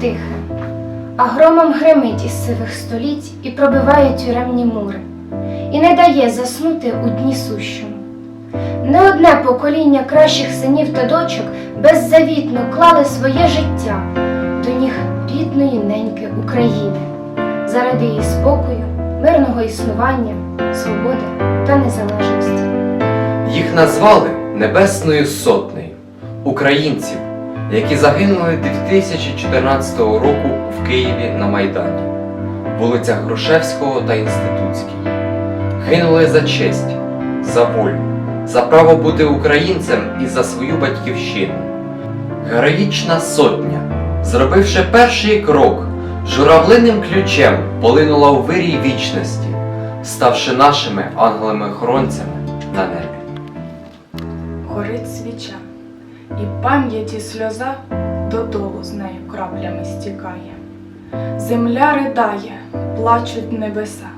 тихе, а громом гримить із сивих століть і пробиває тюремні мури, і не дає заснути у дні сущому. Не одне покоління кращих синів та дочок беззавітно клали своє життя до ніг рідної неньки України заради її спокою, мирного існування, свободи та незалежності. Їх назвали Небесною Сотнею українців, які загинули 2014 року в Києві на Майдані, вулицях Грушевського та Інститутській. Гинули за честь, за волю, за право бути українцем і за свою батьківщину. Героїчна сотня, зробивши перший крок, журавлиним ключем полинула у вирій вічності, ставши нашими ангелами-охоронцями на небі. горить свіча, і пам'яті сльоза додолу з нею краплями стікає. Земля ридає, плачуть небеса,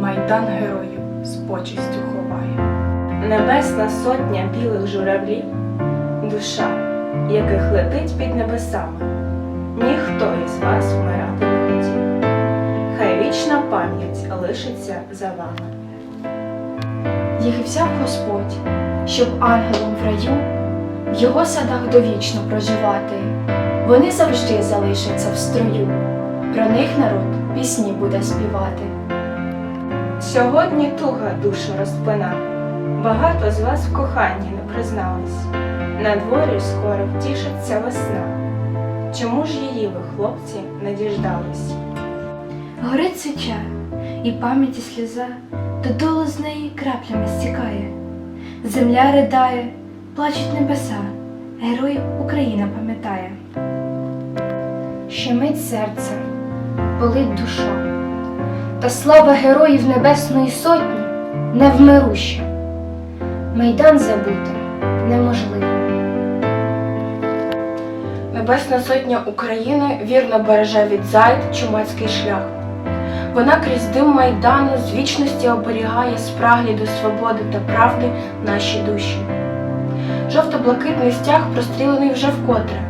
майдан героїв з почестю ховає. Небесна сотня білих журавлів, душа, яких летить під небесами. Ніхто із вас вмирати не хотів. Хай вічна пам'ять лишиться за вами. Їх взяв Господь, щоб ангелом в раю в його садах довічно проживати. Вони завжди залишаться в строю. Про них народ пісні буде співати. Сьогодні туга душу розпина. Багато з вас в коханні не признались. На дворі скоро втішиться весна. Чому ж її ви, хлопці, не діждались? Горить свіча, і пам'яті сльоза додолу з неї краплями стікає. Земля ридає, плачуть небеса, героїв Україна пам'ятає. щемить серце, болить душа. Та слава героїв Небесної Сотні невмируща. Майдан забути неможливо. Небесна сотня України вірно береже від зайд чумацький шлях. Вона крізь дим майдану з вічності оберігає спраглі до свободи та правди наші душі. Жовто-блакитний стяг прострілений вже вкотре,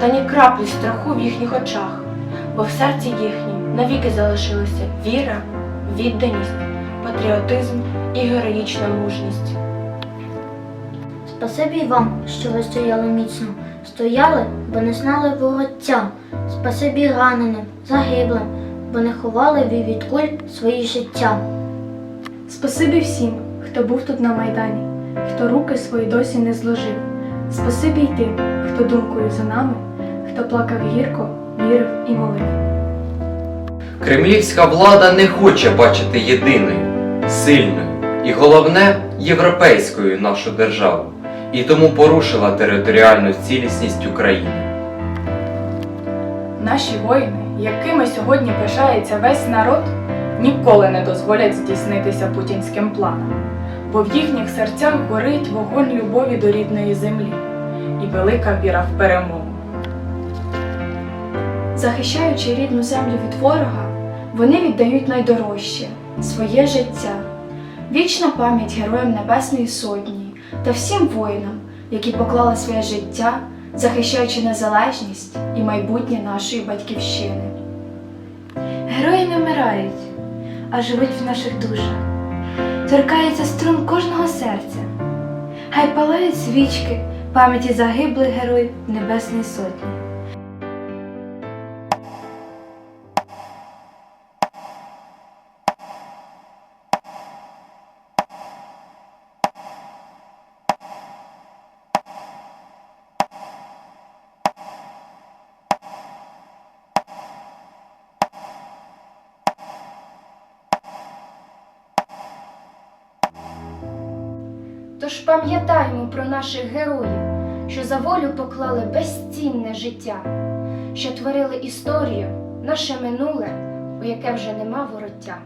та ні краплі страху в їхніх очах, бо в серці їхнім навіки залишилися віра, відданість, патріотизм і героїчна мужність. Спасибі вам, що ви стояли міцно. Стояли, бо не знали вороття. Спасибі раненим, загиблим, бо не ховали ви від куль свої життя. Спасибі всім, хто був тут на Майдані, хто руки свої досі не зложив. Спасибі й тим, хто думкою за нами, хто плакав гірко, вірив і молив. Кремлівська влада не хоче бачити єдиною, сильною і головне європейською нашу державу, і тому порушила територіальну цілісність України. Наші воїни, якими сьогодні пишається весь народ, ніколи не дозволять здійснитися путінським планам, бо в їхніх серцях горить вогонь любові до рідної землі і велика віра в перемогу. Захищаючи рідну землю від ворога, вони віддають найдорожче своє життя. Вічна пам'ять героям Небесної Сотні та всім воїнам, які поклали своє життя, захищаючи незалежність і майбутнє нашої батьківщини. Герої не вмирають, а живуть в наших душах. Торкаються струн кожного серця. Хай палають свічки пам'яті загиблих героїв Небесної Сотні. Тож пам'ятаймо про наших героїв, що за волю поклали безцінне життя, що творили історію, наше минуле, у яке вже нема вороття.